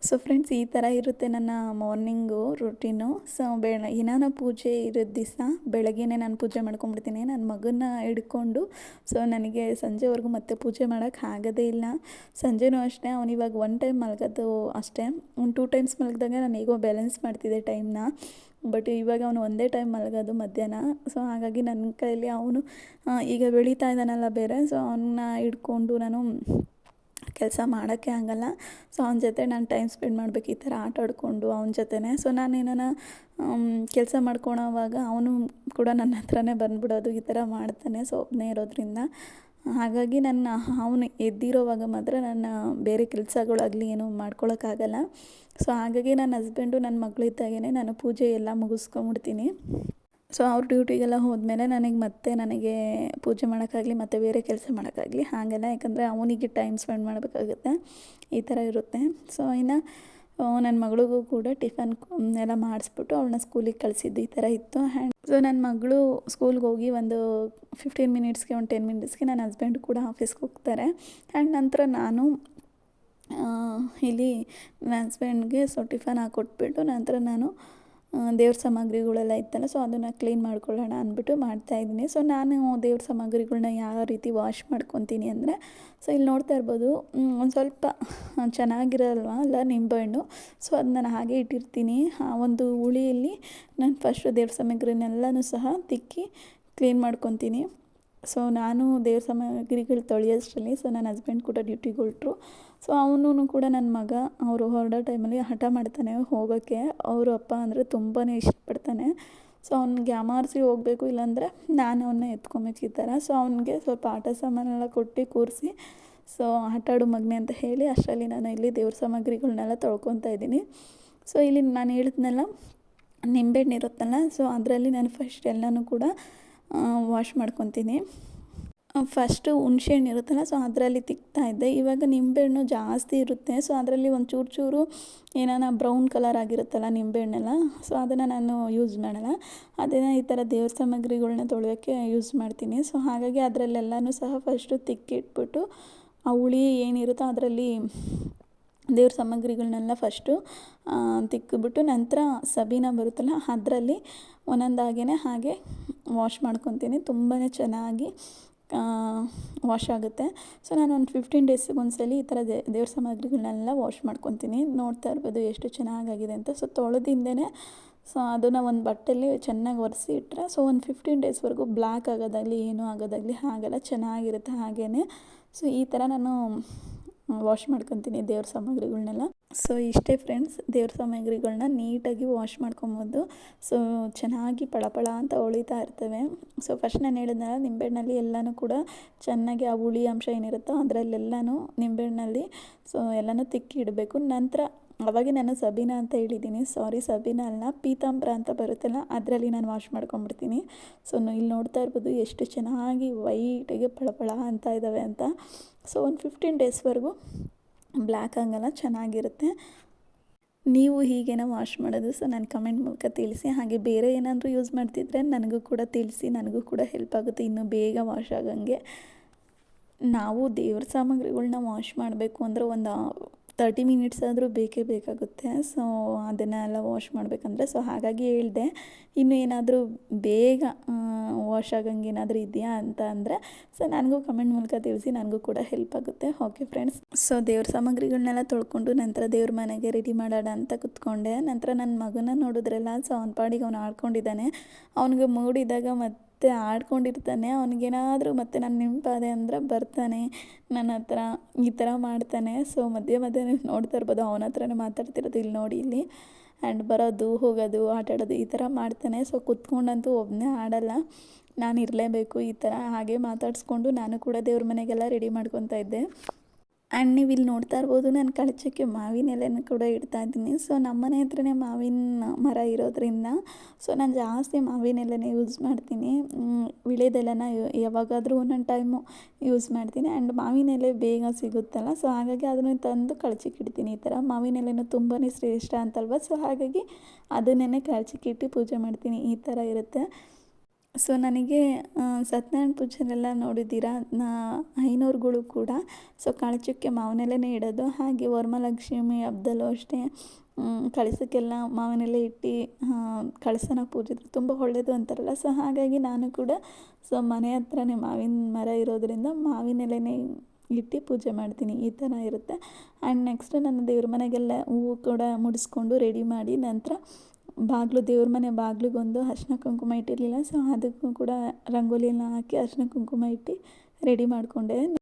ಸೊ ಫ್ರೆಂಡ್ಸ್ ಈ ಥರ ಇರುತ್ತೆ ನನ್ನ ಮಾರ್ನಿಂಗು ರುಟೀನು ಸೊ ಬೆಳ, ಏನಾನ ಪೂಜೆ ಇರೋ ದಿವಸ ಬೆಳಗ್ಗೆನೇ ನಾನು ಪೂಜೆ ಮಾಡ್ಕೊಂಡ್ಬಿಡ್ತೀನಿ. ನನ್ನ ಮಗನ್ನ ಹಿಡ್ಕೊಂಡು. ಸೊ ನನಗೆ ಸಂಜೆವರೆಗೂ ಮತ್ತೆ ಪೂಜೆ ಮಾಡೋಕ್ಕೆ ಆಗೋದೇ ಇಲ್ಲ. ಸಂಜೆನೂ ಅಷ್ಟೇ, ಅವ್ನು ಇವಾಗ ಒನ್ ಟೈಮ್ ಮಲಗೋದು ಅಷ್ಟೇ. ಒಂದು ಟೂ ಟೈಮ್ಸ್ ಮಲಗಿದಾಗ ನಾನು ಹೇಗೋ ಬ್ಯಾಲೆನ್ಸ್ ಮಾಡ್ತಿದ್ದೆ ಟೈಮ್ನ ಬಟ್ ಇವಾಗ ಅವನು ಒಂದೇ ಟೈಮ್ ಮಲಗೋದು ಮಧ್ಯಾಹ್ನ. ಸೊ ಹಾಗಾಗಿ ನನ್ನ ಕೈಯಲ್ಲಿ ಅವನು ಈಗ ಬೆಳೀತಾ ಇದ್ದಾನಲ್ಲ ಬೇರೆ. ಸೊ ಅವನ್ನ ಹಿಡ್ಕೊಂಡು ನಾನು ಕೆಲಸ ಮಾಡೋಕ್ಕೆ ಆಗಲ್ಲ. ಸೊ ಅವನ ಜೊತೆ ನಾನು ಟೈಮ್ ಸ್ಪೆಂಡ್ ಮಾಡಬೇಕು ಈ ಥರ ಆಟ ಆಡಿಕೊಂಡು ಅವನ ಜೊತೆನೇ. ಸೊ ನಾನು ಏನಾನ ಕೆಲಸ ಮಾಡ್ಕೊಳೋವಾಗ ಅವನು ಕೂಡ ನನ್ನ ಹತ್ರನೇ ಬಂದ್ಬಿಡೋದು ಈ ಥರ ಮಾಡ್ತಾನೆ ಸೊ ಒಬ್ಬನೇ ಇರೋದ್ರಿಂದ. ಹಾಗಾಗಿ ನನ್ನ ಅವನು ಎದ್ದಿರೋವಾಗ ಮಾತ್ರ ನನ್ನ ಬೇರೆ ಕೆಲಸಗಳಾಗಲಿ ಏನೂ ಮಾಡ್ಕೊಳಕ್ಕಾಗಲ್ಲ. ಸೊ ಹಾಗಾಗಿ ನನ್ನ ಹಸ್ಬೆಂಡು ನನ್ನ ಮಗಳಿದ್ದಾಗೇ ನಾನು ಪೂಜೆ ಎಲ್ಲ ಮುಗಿಸ್ಕೊಂಬಿಡ್ತೀನಿ ಸೊ ಅವ್ರ ಡ್ಯೂಟಿಗೆಲ್ಲ ಹೋದ್ಮೇಲೆ ನನಗೆ ಮತ್ತೆ ನನಗೆ ಪೂಜೆ ಮಾಡೋಕ್ಕಾಗಲಿ, ಮತ್ತು ಬೇರೆ ಕೆಲಸ ಮಾಡೋಕ್ಕಾಗಲಿ ಹಾಗೆಲ್ಲ. ಯಾಕಂದರೆ ಅವನಿಗೆ ಟೈಮ್ ಸ್ಪೆಂಡ್ ಮಾಡಬೇಕಾಗುತ್ತೆ. ಈ ಥರ ಇರುತ್ತೆ. ಸೊ ಇನ್ನು ನನ್ನ ಮಗಳಿಗೂ ಕೂಡ ಟಿಫನ್ ಎಲ್ಲ ಮಾಡಿಸ್ಬಿಟ್ಟು ಅವಳನ್ನ ಸ್ಕೂಲಿಗೆ ಕಳಿಸಿದ್ದು ಈ ಥರ ಇತ್ತು. ಆ್ಯಂಡ್ ಸೊ ನನ್ನ ಮಗಳು ಸ್ಕೂಲ್ಗೆ ಹೋಗಿ ಒಂದು ಫಿಫ್ಟೀನ್ ಮಿನಿಟ್ಸ್ಗೆ ಒಂದು ಟೆನ್ ಮಿನಿಟ್ಸ್ಗೆ ನನ್ನ ಹಸ್ಬೆಂಡ್ ಕೂಡ ಆಫೀಸ್ಗೆ ಹೋಗ್ತಾರೆ. ಆ್ಯಂಡ್ ನಂತರ ನಾನು ಇಲ್ಲಿ ನನ್ನ ಹಸ್ಬೆಂಡ್ಗೆ ಸೊ ಟಿಫನ್ ಹಾಕ್ಕೊಟ್ಬಿಟ್ಟು ನಂತರ ನಾನು ದೇವ್ರ ಸಾಮಗ್ರಿಗಳೆಲ್ಲ ಇತ್ತಲ್ಲ ಸೊ ಅದನ್ನು ಕ್ಲೀನ್ ಮಾಡ್ಕೊಳ್ಳೋಣ ಅಂದ್ಬಿಟ್ಟು ಮಾಡ್ತಾಯಿದ್ದೀನಿ ಸೊ ನಾನು ದೇವ್ರ ಸಾಮಗ್ರಿಗಳನ್ನ ಯಾವ ರೀತಿ ವಾಶ್ ಮಾಡ್ಕೊತೀನಿ ಅಂದರೆ ಸೊ ಇಲ್ಲಿ ನೋಡ್ತಾ ಇರ್ಬೋದು ಒಂದು ಸ್ವಲ್ಪ ಚೆನ್ನಾಗಿರಲ್ವ ಅಲ್ಲ ನಿಂಬೆಹಣ್ಣು. ಸೊ ಅದು ನಾನು ಹಾಗೆ ಇಟ್ಟಿರ್ತೀನಿ. ಆ, ಒಂದು ಹುಳಿಯಲ್ಲಿ ನಾನು ಫಸ್ಟು ದೇವ್ರ ಸಾಮಗ್ರಿನೆಲ್ಲನೂ ಸಹ ತಿಕ್ಕಿ ಕ್ಲೀನ್ ಮಾಡ್ಕೊತೀನಿ. ಸೊ ನಾನು ದೇವ್ರ ಸಾಮಗ್ರಿಗಳು ತೊಳೆಯೋಷ್ಟರಲ್ಲಿ, ಸೊ ನನ್ನ ಹಸ್ಬೆಂಡ್ ಕೂಡ ಡ್ಯೂಟಿಗೆ ಹೊರಟ್ರು ಸೊ ಅವನು ಕೂಡ ನನ್ನ ಮಗ, ಅವರು ಹೊರಡೋ ಟೈಮಲ್ಲಿ ಹಠ ಮಾಡ್ತಾನೆ ಹೋಗೋಕ್ಕೆ ಅವರು ಅಪ್ಪ ಅಂದರೆ ತುಂಬಾ ಇಷ್ಟಪಡ್ತಾನೆ. ಸೊ ಅವ್ನಿಗೆ ಅಮಾರಿಸಿ ಹೋಗಬೇಕು ಇಲ್ಲಾಂದರೆ ನಾನು ಅವನ್ನ ಎತ್ಕೊಬೇಕು ಈ ಥರ. ಸೊ ಅವನಿಗೆ ಸ್ವಲ್ಪ ಆಟ ಸಾಮಾನೆಲ್ಲ ಕೊಟ್ಟು ಕೂರಿಸಿ, ಸೊ ಆಟಾಡು ಮಗನೆ ಅಂತ ಹೇಳಿ ಅಷ್ಟರಲ್ಲಿ ನಾನು ಇಲ್ಲಿ ದೇವ್ರ ಸಾಮಗ್ರಿಗಳನ್ನೆಲ್ಲ ತೊಳ್ಕೊತಾ ಇದ್ದೀನಿ. ಸೊ ಇಲ್ಲಿ ನಾನು ಹೇಳಿದ್ನಲ್ಲ, ನಿಂಬೆಹಣ್ಣು ಇರುತ್ತಲ್ಲ, ಸೊ ಅದರಲ್ಲಿ ನಾನು ಫಸ್ಟ್ ಎಲ್ಲನೂ ಕೂಡ ವಾಶ್ ಮಾಡ್ಕೊತೀನಿ. ಫಸ್ಟು ಹುಣ್ಸೆಹಣ್ಣು ಇರುತ್ತಲ್ಲ ಸೊ ಅದರಲ್ಲಿ ತಿಕ್ತಾ ಇದ್ದೆ. ಇವಾಗ ನಿಂಬೆಹಣ್ಣು ಜಾಸ್ತಿ ಇರುತ್ತೆ ಸೊ ಅದರಲ್ಲಿ ಒಂದು ಚೂರು ಚೂರು ಏನಾನ ಬ್ರೌನ್ ಕಲರ್ ಆಗಿರುತ್ತಲ್ಲ ನಿಂಬೆಹಣ್ಣೆಲ್ಲ ಸೊ ಅದನ್ನು ನಾನು ಯೂಸ್ ಮಾಡಲ್ಲ. ಅದನ್ನು ಈ ಥರ ದೇವ್ರ ಸಾಮಗ್ರಿಗಳನ್ನ ತೊಳೆಯೋಕ್ಕೆ ಯೂಸ್ ಮಾಡ್ತೀನಿ. ಸೊ ಹಾಗಾಗಿ ಅದರಲ್ಲೆಲ್ಲನೂ ಸಹ ಫಸ್ಟು ತಿಕ್ಕಿಟ್ಬಿಟ್ಟು, ಆ ಹುಳಿ ಏನಿರುತ್ತೋ ಅದರಲ್ಲಿ ದೇವ್ರ ಸಾಮಗ್ರಿಗಳನ್ನೆಲ್ಲ ಫಸ್ಟು ತಿಕ್ಕಿಬಿಟ್ಟು ನಂತರ ಸಬೀನ ಬರುತ್ತಲ್ಲ, ಅದರಲ್ಲಿ ಒಂದೊಂದಾಗೇ ಹಾಗೆ ವಾಶ್ ಮಾಡ್ಕೊತೀನಿ. ತುಂಬಾ ಚೆನ್ನಾಗಿ ವಾಶ್ ಆಗುತ್ತೆ. ಸೊ ನಾನು ಒಂದು ಫಿಫ್ಟೀನ್ ಡೇಸಿಗೆ ಒಂದ್ಸಲ ಈ ಥರ ದೇವ್ರ ಸಾಮಗ್ರಿಗಳನ್ನೆಲ್ಲ ವಾಶ್ ಮಾಡ್ಕೊತೀನಿ. ನೋಡ್ತಾ ಇರ್ಬೋದು ಎಷ್ಟು ಚೆನ್ನಾಗಾಗಿದೆ ಅಂತ. ಸೊ ತೊಳೆದಿಂದನೇ, ಸೊ ಅದನ್ನು ಒಂದು ಬಟ್ಟೆಯಲ್ಲಿ ಚೆನ್ನಾಗಿ ಒರೆಸಿ ಇಟ್ಟರೆ ಸೊ ಒಂದು ಫಿಫ್ಟೀನ್ ಡೇಸ್ವರೆಗೂ ಬ್ಲ್ಯಾಕ್ ಆಗೋದಾಗಲಿ, ಏನೂ ಆಗೋದಾಗಲಿ ಹಾಗೆಲ್ಲ ಚೆನ್ನಾಗಿರುತ್ತೆ ಹಾಗೇ ಸೊ ಈ ಥರ ನಾನು ವಾಶ್ ಮಾಡ್ಕೊತೀನಿ ದೇವ್ರ ಸಾಮಗ್ರಿಗಳನ್ನೆಲ್ಲ ಸೊ ಇಷ್ಟೇ ಫ್ರೆಂಡ್ಸ್ ದೇವ್ರ ಸಾಮಗ್ರಿಗಳನ್ನ ನೀಟಾಗಿ ವಾಶ್ ಮಾಡ್ಕೊಬೋದು. ಸೊ ಚೆನ್ನಾಗಿ ಪಳಪಳ ಅಂತ ಹೊಳಿತಾ ಇರ್ತವೆ. ಸೊ ಫಸ್ಟ್ ನಾನು ಹೇಳಿದ್ನಲ್ಲ, ನಿಂಬೆಹಣ್ಣಲ್ಲಿ ಎಲ್ಲನೂ ಕೂಡ ಚೆನ್ನಾಗಿ ಆ ಹುಳಿ ಅಂಶ ಏನಿರುತ್ತೋ ಅದರಲ್ಲೆಲ್ಲನೂ ನಿಂಬೆಹಣ್ಣಲ್ಲಿ ಸೊ ಎಲ್ಲನೂ ತಿಕ್ಕಿ ಇಡಬೇಕು. ನಂತರ ಅವಾಗೆ ನಾನು ಸಬೀನಾ ಅಂತ ಹೇಳಿದ್ದೀನಿ. ಸಾರಿ ಸಬೀನಾ ಅಲ್ಲ, ಪೀತಾಂಬ್ರ ಅಂತ ಬರುತ್ತಲ್ಲ, ಅದರಲ್ಲಿ ನಾನು ವಾಶ್ ಮಾಡ್ಕೊಂಬಿಡ್ತೀನಿ ಸೊ ಇಲ್ಲಿ ನೋಡ್ತಾ ಇರ್ಬೋದು ಎಷ್ಟು ಚೆನ್ನಾಗಿ ವೈಟಿಗೆ ಪಳಪಳ ಅಂತ ಇದ್ದಾವೆ ಅಂತ. ಸೊ ಒಂದು ಫಿಫ್ಟೀನ್ ಡೇಸ್ವರೆಗೂ ಬ್ಲ್ಯಾಕ್ ಆಗಲ್ಲ ಚೆನ್ನಾಗಿರುತ್ತೆ. ನೀವು ಹೀಗೇನೋ ವಾಶ್ ಮಾಡೋದು ಸೊ ನಾನು ಕಮೆಂಟ್ ಮೂಲಕ ತಿಳಿಸಿ. ಹಾಗೆ ಬೇರೆ ಏನಾದರೂ ಯೂಸ್ ಮಾಡ್ತಿದ್ರೆ ನನಗೂ ಕೂಡ ತಿಳಿಸಿ, ನನಗೂ ಕೂಡ ಹೆಲ್ಪ್ ಆಗುತ್ತೆ, ಇನ್ನೂ ಬೇಗ ವಾಶ್ ಆಗಂಗೆ. ನಾವು ದೇವ್ರ ಸಾಮಗ್ರಿಗಳ್ನ ವಾಶ್ ಮಾಡಬೇಕು ಅಂದರೆ ಒಂದು ತರ್ಟಿ ಮಿನಿಟ್ಸ್ ಆದರೂ ಬೇಕೇ ಬೇಕಾಗುತ್ತೆ. ಸೊ ಅದನ್ನೆಲ್ಲ ವಾಶ್ ಮಾಡಬೇಕಂದ್ರೆ ಸೊ ಹಾಗಾಗಿ ಹೇಳಿದೆ, ಇನ್ನು ಏನಾದರೂ ಬೇಗ ವಾಶ್ ಆಗಂಗೆ ಏನಾದರೂ ಇದೆಯಾ ಅಂತ ಅಂದರೆ ಸೊ ನನಗೂ ಕಮೆಂಟ್ ಮೂಲಕ ತಿಳಿಸಿ, ನನಗೂ ಕೂಡ ಹೆಲ್ಪ್ ಆಗುತ್ತೆ. ಓಕೆ ಫ್ರೆಂಡ್ಸ್ ಸೊ ದೇವ್ರ ಸಾಮಗ್ರಿಗಳನ್ನೆಲ್ಲ ತೊಳ್ಕೊಂಡು ನಂತರ ದೇವ್ರ ಮನೆಗೆ ರೆಡಿ ಮಾಡೋಣ ಅಂತ ಕುತ್ಕೊಂಡೆ. ನಂತರ ನನ್ನ ಮಗನ ನೋಡಿದ್ರಲ್ಲ ಸೊ ಅವನ ಪಾಡಿಗೆ ಅವ್ನು ಆಡ್ಕೊಂಡಿದ್ದಾನೆ. ಅವ್ನಿಗೆ ಮೂಡಿದಾಗ ಮತ್ತು ಮತ್ತೆ ಆಡ್ಕೊಂಡಿರ್ತಾನೆ. ಅವನಿಗೇನಾದರೂ ಮತ್ತೆ ನಾನು ನೆನಪಾದೆ ಅಂದರೆ ಬರ್ತಾನೆ. ನನ್ನ ಹತ್ರ ಈ ಥರ ಮಾಡ್ತಾನೆ. ಸೊ ಮಧ್ಯೆ ಮಧ್ಯೆ ನೀವು ನೋಡ್ತಾ ಇರ್ಬೋದು. ಅವನ ಹತ್ರನೇ ಮಾತಾಡ್ತಿರೋದು ಇಲ್ಲಿ ನೋಡಿ ಇಲ್ಲಿ. ಆ್ಯಂಡ್ ಬರೋದು, ಹೋಗೋದು ಆಟಾಡೋದು ಈ ಥರ ಮಾಡ್ತಾನೆ. ಸೊ ಕುತ್ಕೊಂಡಂತೂ ಒಬ್ಬನೇ ಆಡಲ್ಲ. ನಾನು ಇರಲೇಬೇಕು ಈ ಥರ ಹಾಗೆ ಮಾತಾಡಿಸ್ಕೊಂಡು ನಾನು ಕೂಡ ದೇವ್ರ ಮನೆಗೆಲ್ಲ ರೆಡಿ ಮಾಡ್ಕೊತಾ ಇದ್ದೆ. ಆ್ಯಂಡ್ ನೀವು ಇಲ್ಲಿ ನೋಡ್ತಾ ಇರ್ಬೋದು, ನಾನು ಕಳಚಕ್ಕೆ ಮಾವಿನ ಎಲೆನ ಕೂಡ ಇಡ್ತಾ ಇದ್ದೀನಿ. ಸೊ ನಮ್ಮ ಮನೆ ಹತ್ರನೇ ಮಾವಿನ ಮರ ಇರೋದ್ರಿಂದ, ಸೊ ನಾನು ಜಾಸ್ತಿ ಮಾವಿನ ಎಲೆನೇ ಯೂಸ್ ಮಾಡ್ತೀನಿ. ವಿಳೆದೆಲೆನ ಯಾವಾಗಾದರೂ ಒಂದೊಂದು ಟೈಮು ಯೂಸ್ ಮಾಡ್ತೀನಿ. ಆ್ಯಂಡ್ ಮಾವಿನ ಎಲೆ ಬೇಗ ಸಿಗುತ್ತಲ್ಲ, ಸೊ ಹಾಗಾಗಿ ಅದನ್ನು ತಂದು ಕಳಚಕ್ಕೆ ಇಡ್ತೀನಿ. ಈ ಥರ ಮಾವಿನ ಎಲೆನೂ ತುಂಬಾ ಶ್ರೇಷ್ಠ ಅಂತಲ್ವ? ಸೊ ಹಾಗಾಗಿ ಅದನ್ನೇ ಕಳಚಕ್ಕಿಟ್ಟು ಪೂಜೆ ಮಾಡ್ತೀನಿ. ಈ ಥರ ಇರುತ್ತೆ. ಸೊ ನನಗೆ ಸತ್ಯನಾರಾಯಣ ಪೂಜೆನೆಲ್ಲ ನೋಡಿದ್ದೀರಾ? ನಾ, ಐನೂರುಗಳು ಕೂಡ. ಸೊ ಕಳಚಕ್ಕೆ ಮಾವಿನೆಲೆನೇ ಇಡೋದು. ಹಾಗೆ ವರಮಹಾಲಕ್ಷ್ಮಿ ಹಬ್ದಲ್ಲೂ ಅಷ್ಟೇ. ಕಳಸಕ್ಕೆಲ್ಲ ಮಾವಿನೆಲೆ ಇಟ್ಟು ಕಳಸನ ಪೂಜಿದ್ರೆ ತುಂಬ ಒಳ್ಳೆಯದು ಅಂತಾರಲ್ಲ. ಸೊ ಹಾಗಾಗಿ ನಾನು ಕೂಡ, ಸೊ ಮನೆ ಹತ್ರನೇ ಮಾವಿನ ಮರ ಇರೋದರಿಂದ ಮಾವಿನ ಎಲೆನೇ ಇಟ್ಟು ಪೂಜೆ ಮಾಡ್ತೀನಿ. ಈ ಥರ ಇರುತ್ತೆ. ಆ್ಯಂಡ್ ನೆಕ್ಸ್ಟ್ ನನ್ನ ದೇವ್ರ ಮನೆಗೆಲ್ಲ ಹೂವು ಕೂಡ ಮುಡಿಸ್ಕೊಂಡು ರೆಡಿ ಮಾಡಿ ನಂತರ ಬಾಗಿಲು, ದೇವ್ರ ಮನೆ ಬಾಗಿಲಿಗೊಂದು ಅರ್ಶಿನ ಕುಂಕುಮ ಇಟ್ಟಿರಲಿಲ್ಲ. ಸೊ ಅದಕ್ಕೂ ಕೂಡ ರಂಗೋಲಿ ಎಲ್ಲ ಹಾಕಿ ಅರ್ಶಿನ ಕುಂಕುಮ ಇಟ್ಟು ರೆಡಿ ಮಾಡಿಕೊಂಡೆ.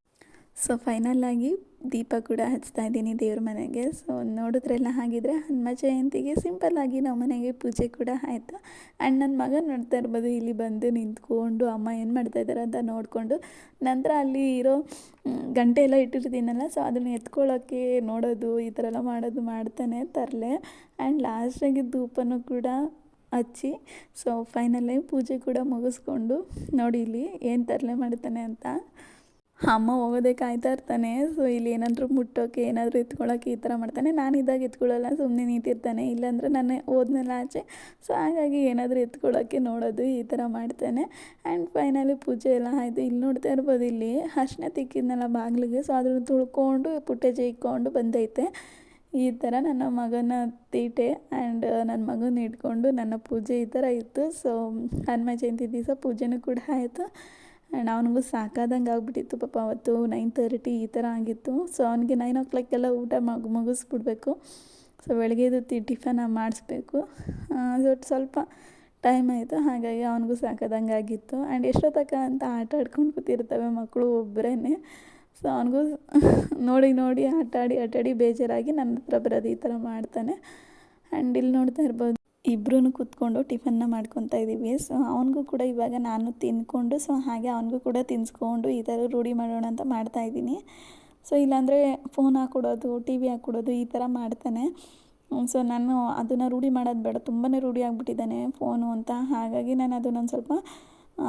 ಸೊ ಫೈನಲ್ಲಾಗಿ ದೀಪ ಕೂಡ ಹಚ್ತಾ ಇದ್ದೀನಿ ದೇವ್ರ ಮನೆಗೆ. ಸೊ ನೋಡಿದ್ರೆಲ್ಲ ಹಾಗಿದ್ರೆ ಹನುಮ ಜಯಂತಿಗೆ ಸಿಂಪಲ್ಲಾಗಿ ನಮ್ಮ ಮನೆಗೆ ಪೂಜೆ ಕೂಡ ಆಯಿತು. ಆ್ಯಂಡ್ ನನ್ನ ಮಗ ನೋಡ್ತಾ ಇರ್ಬೋದು, ಇಲ್ಲಿ ಬಂದು ನಿಂತ್ಕೊಂಡು ಅಮ್ಮ ಏನು ಮಾಡ್ತಾ ಇದ್ದಾರೆ ಅಂತ ನೋಡಿಕೊಂಡು. ನಂತರ ಅಲ್ಲಿ ಇರೋ ಗಂಟೆ ಎಲ್ಲ ಇಟ್ಟಿರ್ತೀನಲ್ಲ ಸೊ ಅದನ್ನು ಎತ್ಕೊಳ್ಳೋಕ್ಕೆ ನೋಡೋದು, ಈ ಥರ ಎಲ್ಲ ಮಾಡೋದು ಮಾಡ್ತಾನೆ ತರಲೆ. ಆ್ಯಂಡ್ ಲಾಸ್ಟಾಗಿ ಧೂಪನೂ ಕೂಡ ಹಚ್ಚಿ ಸೊ ಫೈನಲಿ ಪೂಜೆ ಕೂಡ ಮುಗಿಸ್ಕೊಂಡು ನೋಡಿ ಇಲ್ಲಿ ಏನು ತರಲೆ ಮಾಡ್ತಾನೆ ಅಂತ. ಅಮ್ಮ ಹೋಗೋದೇ ಕಾಯ್ತಾ ಇರ್ತಾನೆ. ಸೊ ಇಲ್ಲಿ ಏನಾದರೂ ಮುಟ್ಟೋಕೆ, ಏನಾದರೂ ಎತ್ಕೊಳ್ಳೋಕೆ ಈ ಥರ ಮಾಡ್ತಾನೆ. ನಾನು ಇದ್ದಾಗ ಎತ್ಕೊಳ್ಳಲ್ಲ ಸುಮ್ಮನೆ ನಿಂತಿರ್ತಾನೆ. ಇಲ್ಲಾಂದರೆ ನಾನು ಹೋದ್ಮೇಲೆ ಆಚೆ. ಸೊ ಹಾಗಾಗಿ ಏನಾದರೂ ಎತ್ಕೊಳ್ಳೋಕೆ ನೋಡೋದು ಈ ಥರ ಮಾಡ್ತಾನೆ. ಆ್ಯಂಡ್ ಫೈನಲಿ ಪೂಜೆ ಎಲ್ಲ ಆಯಿತು. ಇಲ್ಲಿ ನೋಡ್ತಾ ಇರ್ಬೋದು ಇಲ್ಲಿ ಅರ್ಶಿನ ತಿಕ್ಕಿದ್ನಲ್ಲ ಬಾಗಿಲಿಗೆ. ಸೊ ಅದನ್ನು ತುಳ್ಕೊಂಡು ಪುಟ್ಟೆ ಜೈಕೊಂಡು ಬಂದೈತೆ. ಈ ಥರ ನನ್ನ ಮಗನ ತೀಟೆ ಆ್ಯಂಡ್ ನನ್ನ ಮಗನ ಇಟ್ಕೊಂಡು ನನ್ನ ಪೂಜೆ ಈ ಥರ ಇತ್ತು. ಸೊ ಹನುಮ ಜಯಂತಿ ದಿವಸ ಪೂಜೆನೂ ಕೂಡ ಆಯಿತು. ಆ್ಯಂಡ್ ಅವನಿಗೂ ಸಾಕಾದಂಗೆ ಆಗ್ಬಿಟ್ಟಿತ್ತು ಪಾಪ ಅವತ್ತು ನೈನ್ ತರ್ಟಿ ಈ ಥರ ಆಗಿತ್ತು. ಸೊ ಅವನಿಗೆ ನೈನ್ ಓ ಕ್ಲಾಕೆಲ್ಲ ಊಟ ಮಗು, ಮುಗಿಸ್ಬಿಡ್ಬೇಕು. ಸೊ ಬೆಳಗ್ಗೆದು ಟಿಫನ ಮಾಡಿಸ್ಬೇಕು. ಅದೊಟ್ಟು ಸ್ವಲ್ಪ ಟೈಮ್ ಆಯಿತು. ಹಾಗಾಗಿ ಅವನಿಗೂ ಸಾಕಾದಂಗೆ ಆಗಿತ್ತು. ಆ್ಯಂಡ್ ಎಷ್ಟೊತ್ತಕ್ಕ ಅಂತ ಆಟ ಆಡ್ಕೊಂಡು ಕೂತಿರ್ತವೆ ಮಕ್ಕಳು ಒಬ್ಬರೇ ಸೊ ಅವನಿಗೂ ನೋಡಿ ನೋಡಿ ಆಟಾಡಿ ಆಟಾಡಿ ಬೇಜಾರಾಗಿ ನನ್ನ ಹತ್ರ ಬರೋದು ಈ ಥರ ಮಾಡ್ತಾನೆ. ಆ್ಯಂಡ್ ಇಲ್ಲಿ ನೋಡ್ತಾ ಇರ್ಬೋದು. ಇಬ್ಬರೂ ಕೂತ್ಕೊಂಡು ಟಿಫನ್ನ ಮಾಡ್ಕೊತಾ ಇದ್ದೀವಿ. ಸೊ ಅವನಿಗೂ ಕೂಡ ಇವಾಗ ನಾನು ತಿಂದ್ಕೊಂಡು ಸೊ ಹಾಗೆ ಅವನಿಗೂ ಕೂಡ ತಿನ್ನಿಸ್ಕೊಂಡು ಈ ಥರ ರೂಢಿ ಮಾಡೋಣ ಅಂತ ಮಾಡ್ತಾ ಇದ್ದೀನಿ. ಸೊ ಇಲ್ಲಾಂದರೆ ಫೋನ್ ಹಾಕ್ಕೊಡೋದು ಟಿ ವಿ ಹಾಕ್ಕೊಡೋದು ಈ ಥರ ಮಾಡ್ತಾನೆ. ಸೊ ನಾನು ಅದನ್ನು ರೂಢಿ ಮಾಡೋದು ಬೇಡ. ತುಂಬಾ ರೂಢಿ ಆಗಿಬಿಟ್ಟಿದ್ದಾನೆ ಫೋನು ಅಂತ. ಹಾಗಾಗಿ ನಾನು ಅದನ್ನೊಂದು ಸ್ವಲ್ಪ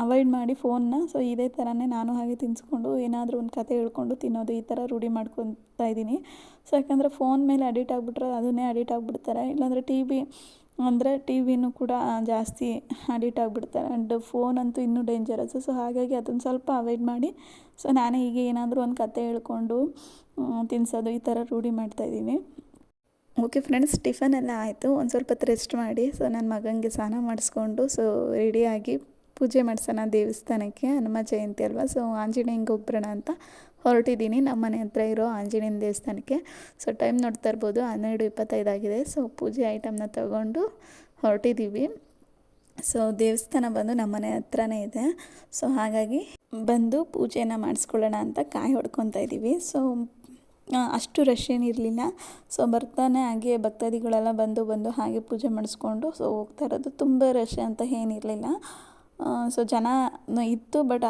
ಅವಾಯ್ಡ್ ಮಾಡಿ ಫೋನ್ನ ಸೊ ಇದೇ ಥರನೇ ನಾನು ಹಾಗೆ ತಿನ್ನಿಸ್ಕೊಂಡು ಏನಾದರೂ ಒಂದು ಕತೆ ಹೇಳ್ಕೊಂಡು ತಿನ್ನೋದು ಈ ಥರ ರೂಢಿ ಮಾಡ್ಕೊತಾ ಇದ್ದೀನಿ. ಸೊ ಯಾಕಂದರೆ ಫೋನ್ ಮೇಲೆ ಅಡಿಟ್ ಆಗಿಬಿಟ್ರೆ ಅದನ್ನೇ ಅಡಿಟ್ ಆಗಿಬಿಡ್ತಾರೆ. ಇಲ್ಲಾಂದರೆ ಟಿ ವಿ ಅಂದರೆ ಟಿ ವಿನೂ ಕೂಡ ಜಾಸ್ತಿ ಅಡಿಟ್ ಆಗಿಬಿಡ್ತಾರೆ ಆ್ಯಂಡ್ ಫೋನ್ ಅಂತೂ ಇನ್ನೂ ಡೇಂಜರಸ್ಸು ಸೊ ಹಾಗಾಗಿ ಅದನ್ನು ಸ್ವಲ್ಪ ಅವಾಯ್ಡ್ ಮಾಡಿ. ಸೊ ನಾನೇ ಈಗ ಏನಾದರೂ ಒಂದು ಕತೆ ಹೇಳ್ಕೊಂಡು ತಿನ್ನಿಸೋದು ಈ ಥರ ರೂಢಿ ಮಾಡ್ತಾಯಿದ್ದೀನಿ ಓಕೆ ಫ್ರೆಂಡ್ಸ್ ಟಿಫನ್ ಎಲ್ಲ ಆಯಿತು. ಒಂದು ಸ್ವಲ್ಪ ಹೊತ್ತು ರೆಸ್ಟ್ ಮಾಡಿ. ಸೊ ನನ್ನ ಮಗನಿಗೆ ಸ್ನಾನ ಮಾಡಿಸ್ಕೊಂಡು ಸೊ ರೆಡಿಯಾಗಿ ಪೂಜೆ ಮಾಡ್ಸೋಣ ದೇವಸ್ಥಾನಕ್ಕೆ, ಹನುಮ ಜಯಂತಿ ಅಲ್ವಾ? ಸೊ ಆಂಜನೇಯಂಗೆ ಹೋಗ್ಬರೋಣ ಅಂತ. ಹೊರಟಿದ್ದೀನಿ. ನಮ್ಮ ಮನೆ ಹತ್ರ ಇರೋ ಆಂಜನೇಯನ ದೇವಸ್ಥಾನಕ್ಕೆ. ಸೊ ಟೈಮ್ ನೋಡ್ತಾ ಇರ್ಬೋದು. ಹನ್ನೆರಡು ಇಪ್ಪತ್ತೈದಾಗಿದೆ ಸೊ ಪೂಜೆ ಐಟಮ್ನ ತಗೊಂಡು ಹೊರಟಿದ್ದೀವಿ ಸೊ ದೇವಸ್ಥಾನ ಬಂದು ನಮ್ಮ ಮನೆ ಹತ್ರನೇ ಇದೆ. ಸೊ ಹಾಗಾಗಿ ಬಂದು ಪೂಜೆನ ಮಾಡಿಸ್ಕೊಳ್ಳೋಣ ಅಂತ ಕಾಯಿ ಹೊಡ್ಕೊತಾ ಇದ್ದೀವಿ ಸೊ ಅಷ್ಟು ರಶ್ ಏನಿರಲಿಲ್ಲ. ಸೊ ಬರ್ತಾನೆ ಹಾಗೆ ಭಕ್ತಾದಿಗಳೆಲ್ಲ ಬಂದು ಬಂದು ಹಾಗೆ ಪೂಜೆ ಮಾಡಿಸ್ಕೊಂಡು ಸೊ ಹೋಗ್ತಾ ಇರೋದು. ತುಂಬ ರಶ್ ಅಂತ ಏನಿರಲಿಲ್ಲ. ಸೊ ಜನ ಇತ್ತು ಬಟ್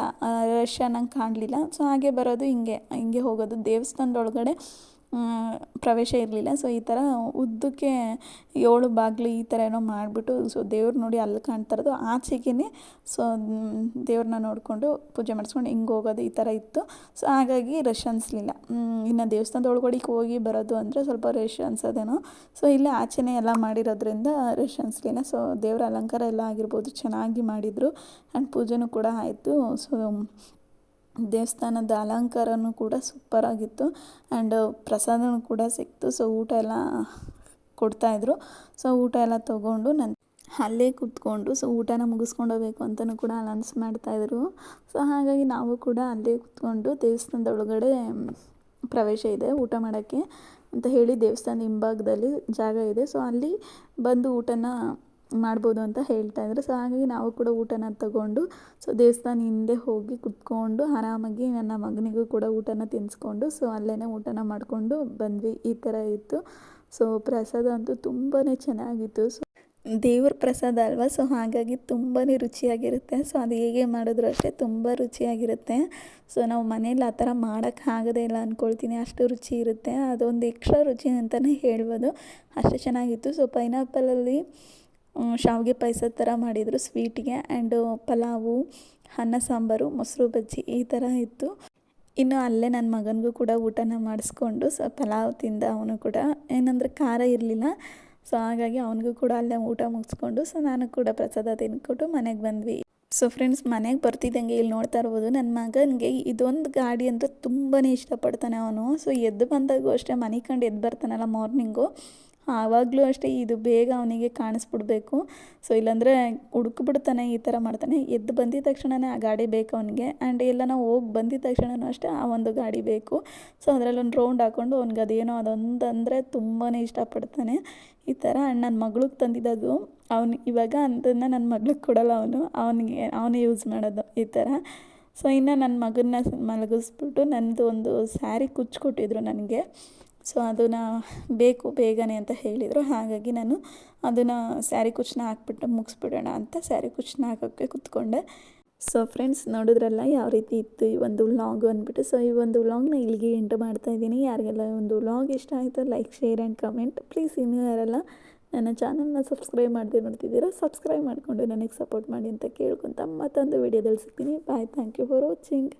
ರಶ್ ಅನ್ನಂಗೆ ಕಾಣಲಿಲ್ಲ. ಸೊ ಹಾಗೆ ಬರೋದು ಹಿಂಗೆ ಹಿಂಗೆ ಹೋಗೋದು ದೇವಸ್ಥಾನದೊಳಗಡೆ. ಪ್ರವೇಶ ಇರಲಿಲ್ಲ. ಸೊ ಈ ಥರ ಉದ್ದಕ್ಕೆ ಏಳು ಬಾಗಿಲು ಈ ಥರ ಏನೋ ಮಾಡಿಬಿಟ್ಟು, ಸೊ, ದೇವ್ರು ನೋಡಿ ಅಲ್ಲಿ ಕಾಣ್ತಾ ಇರೋದು. ಆಚೆಗೇ ಸೊ ದೇವ್ರನ್ನ ನೋಡಿಕೊಂಡು ಪೂಜೆ ಮಾಡಿಸ್ಕೊಂಡು ಹಿಂಗೆ ಹೋಗೋದು ಈ ಥರ ಇತ್ತು. ಸೊ ಹಾಗಾಗಿ ರಶ್ ಅನಿಸ್ಲಿಲ್ಲ. ಇನ್ನು ದೇವಸ್ಥಾನದ ಒಳಗಡೆಗೆ ಹೋಗಿ ಬರೋದು ಅಂದರೆ ಸ್ವಲ್ಪ ರಶ್ ಅನ್ಸೋದೇನೋ. ಸೊ ಇಲ್ಲಿ ಆಚೆನೇ ಎಲ್ಲ ಮಾಡಿರೋದ್ರಿಂದ ರಶ್ ಅನಿಸ್ಲಿಲ್ಲ. ಸೊ ದೇವರ ಅಲಂಕಾರ ಎಲ್ಲ ಆಗಿರ್ಬೋದು, ಚೆನ್ನಾಗಿ ಮಾಡಿದರು. ಆ್ಯಂಡ್ ಪೂಜೆನೂ ಕೂಡ ಆಯಿತು. ಸೊ ದೇವಸ್ಥಾನದ ಅಲಂಕಾರವೂ ಕೂಡ ಸೂಪರಾಗಿತ್ತು ಆ್ಯಂಡ್ ಪ್ರಸಾದವೂ ಕೂಡ ಸಿಕ್ತು. ಸೊ ಊಟ ಎಲ್ಲ ಕೊಡ್ತಾಯಿದ್ರು ಸೊ ಊಟ ಎಲ್ಲ ತೊಗೊಂಡು ನನ್ನ ಅಲ್ಲೇ ಕೂತ್ಕೊಂಡು ಸೊ ಊಟನ ಮುಗಿಸ್ಕೊಂಡು ಹೋಗ್ಬೇಕು ಅಂತಲೂ ಕೂಡ ಅನೌನ್ಸ್ ಮಾಡ್ತಾಯಿದ್ರು ಸೊ ಹಾಗಾಗಿ ನಾವು ಕೂಡ ಅಲ್ಲೇ ಕೂತ್ಕೊಂಡು ದೇವಸ್ಥಾನದ ಒಳಗಡೆ ಪ್ರವೇಶ ಇದೆ ಊಟ ಮಾಡೋಕ್ಕೆ ಅಂತ ಹೇಳಿ ದೇವಸ್ಥಾನದ ಹಿಂಭಾಗದಲ್ಲಿ ಜಾಗ ಇದೆ. ಸೊ ಅಲ್ಲಿ ಬಂದು ಊಟನ ಮಾಡ್ಬೋದು ಅಂತ ಹೇಳ್ತಾ ಇದ್ದರು ಸೊ ಹಾಗಾಗಿ ನಾವು ಕೂಡ ಊಟನ ತಗೊಂಡು ಸೊ ದೇವಸ್ಥಾನ ಹಿಂದೆ ಹೋಗಿ ಕುತ್ಕೊಂಡು ಆರಾಮಾಗಿ ನನ್ನ ಮಗನಿಗೂ ಕೂಡ ಊಟನ ತಿನ್ನಿಸ್ಕೊಂಡು ಸೊ ಅಲ್ಲೇ ಊಟನ ಮಾಡಿಕೊಂಡು ಬಂದ್ವಿ. ಈ ಥರ ಇತ್ತು. ಸೊ ಪ್ರಸಾದ ಅಂತೂ ತುಂಬಾ ಚೆನ್ನಾಗಿತ್ತು. ಸೊ ದೇವ್ರ ಪ್ರಸಾದ ಅಲ್ವಾ? ಸೊ ಹಾಗಾಗಿ ತುಂಬಾ ರುಚಿಯಾಗಿರುತ್ತೆ. ಸೊ ಅದು ಹೇಗೆ ಮಾಡಿದ್ರು ಅಷ್ಟೇ ತುಂಬ ರುಚಿಯಾಗಿರುತ್ತೆ. ಸೊ ನಾವು ಮನೇಲಿ ಆ ಥರ ಮಾಡೋಕ್ಕಾಗದೇ ಇಲ್ಲ ಅಂದ್ಕೊಳ್ತೀನಿ ಅಷ್ಟು ರುಚಿ ಇರುತ್ತೆ. ಅದೊಂದು ಎಕ್ಸ್ಟ್ರಾ ರುಚಿ ಅಂತಲೇ ಹೇಳ್ಬೋದು. ಅಷ್ಟು ಚೆನ್ನಾಗಿತ್ತು. ಸೊ ಪೈನಾಪಲಲ್ಲಿ ಶಾವಿಗೆ ಪಾಯಸ ಥರ ಮಾಡಿದರು ಸ್ವೀಟಿಗೆ ಆ್ಯಂಡ್ ಪಲಾವು, ಅನ್ನ ಸಾಂಬಾರು, ಮೊಸರು ಬಜ್ಜಿ ಈ ಥರ ಇತ್ತು. ಇನ್ನು ಅಲ್ಲೇ ನನ್ನ ಮಗನಿಗೂ ಕೂಡ ಊಟನ ಮಾಡಿಸ್ಕೊಂಡು, ಸೊ ಪಲಾವ್ ತಿಂದ ಅವನು ಕೂಡ. ಏನಂದರೆ ಖಾರ ಇರಲಿಲ್ಲ ಸೊ ಹಾಗಾಗಿ ಅವನಿಗೂ ಕೂಡ ಅಲ್ಲೇ ಊಟ ಮುಗಿಸ್ಕೊಂಡು ಸೊ ನಾನು ಕೂಡ ಪ್ರಸಾದ ತಿಂದ್ಕೊಟ್ಟು ಮನೆಗೆ ಬಂದ್ವಿ. ಸೊ ಫ್ರೆಂಡ್ಸ್ ಮನೆಗೆ ಬರ್ತಿದ್ದಂಗೆ ಇಲ್ಲಿ ನೋಡ್ತಾ ಇರ್ಬೋದು ನನ್ನ ಮಗನಿಗೆ ಇದೊಂದು ಗಾಡಿ ಅಂತ ತುಂಬಾ ಇಷ್ಟಪಡ್ತಾನೆ ಅವನು. ಸೊ ಎದ್ದು ಬಂದಾಗೂ ಅಷ್ಟೇ ಮನೆ ಕಂಡು ಎದ್ದು ಬರ್ತಾನಲ್ಲ ಮಾರ್ನಿಂಗು ಆವಾಗಲೂ ಅಷ್ಟೇ ಇದು ಬೇಗ ಅವನಿಗೆ ಕಾಣಿಸ್ಬಿಡ್ಬೇಕು. ಸೊ ಇಲ್ಲಾಂದರೆ ಹುಡುಕ್ಬಿಡ್ತಾನೆ ಈ ಥರ ಮಾಡ್ತಾನೆ. ಎದ್ದು ಬಂದಿದ ತಕ್ಷಣವೇ ಆ ಗಾಡಿ ಬೇಕು ಅವನಿಗೆ. ಆ್ಯಂಡ್ ಎಲ್ಲ ನಾವು ಹೋಗಿ ಬಂದಿದ ತಕ್ಷಣವೂ ಅಷ್ಟೇ ಆ ಒಂದು ಗಾಡಿ ಬೇಕು. ಸೊ ಅದರಲ್ಲಿ ಒಂದು ರೌಂಡ್ ಹಾಕ್ಕೊಂಡು ಅವ್ನಿಗೆ ಅದೇನೋ ಅದೊಂದು ಅಂದರೆ ತುಂಬಾ ಇಷ್ಟಪಡ್ತಾನೆ. ಈ ಥರ ನನ್ನ ಮಗಳಿಗೆ ತಂದಿದ್ದದು ಅವ್ನು ಇವಾಗ ಅದನ್ನು ನನ್ನ ಮಗಳಿಗೆ ಕೊಡಲ್ಲ ಅವನು. ಅವನಿಗೆ, ಅವನೇ ಯೂಸ್ ಮಾಡೋದು ಈ ಥರ. ಸೊ ಇನ್ನು ನನ್ನ ಮಗನ್ನ ಮಲಗಿಸ್ಬಿಟ್ಟು ನನ್ನದು ಒಂದು ಸ್ಯಾರಿ ಕುಚ್ಕೊಟ್ಟಿದ್ರು ನನಗೆ. ಸೊ ಅದನ್ನು ಬೇಕು ಬೇಗನೆ ಅಂತ ಹೇಳಿದರು. ಹಾಗಾಗಿ ನಾನು ಅದನ್ನು ಸ್ಯಾರಿ ಕುಚ್ಚನ್ನ ಹಾಕ್ಬಿಟ್ಟು ಮುಗಿಸ್ಬಿಡೋಣ ಅಂತ ಸ್ಯಾರಿ ಕುಚ್ಚನ್ನ ಹಾಕೋಕ್ಕೆ ಕುತ್ಕೊಂಡೆ. ಸೊ ಫ್ರೆಂಡ್ಸ್ ನೋಡಿದ್ರಲ್ಲ ಯಾವ ರೀತಿ ಇತ್ತು ಈ ಒಂದು ವ್ಲಾಗ್ ಅಂದ್ಬಿಟ್ಟು. ಸೊ ಈ ಒಂದು ವ್ಲಾಗ್ನ ಇಲ್ಲಿಗೆ ಎಂಟು ಮಾಡ್ತಾಯಿದ್ದೀನಿ ಯಾರಿಗೆಲ್ಲ ಒಂದು ವ್ಲಾಗ್ ಇಷ್ಟ ಆಯಿತು like share and comment please ಇನ್ನೂ ಯಾರೆಲ್ಲ ನನ್ನ ಚಾನಲ್ನ ಸಬ್ಸ್ಕ್ರೈಬ್ ಮಾಡದೆ ನೋಡ್ತಿದ್ದೀರಾ ಸಬ್ಸ್ಕ್ರೈಬ್ ಮಾಡಿಕೊಂಡು ನನಗೆ ಸಪೋರ್ಟ್ ಮಾಡಿ ಅಂತ ಕೇಳ್ಕೊತ ಮತ್ತೊಂದು ವೀಡಿಯೋದಲ್ಲಿ ಸಿಗ್ತೀನಿ. Bye thank you for watching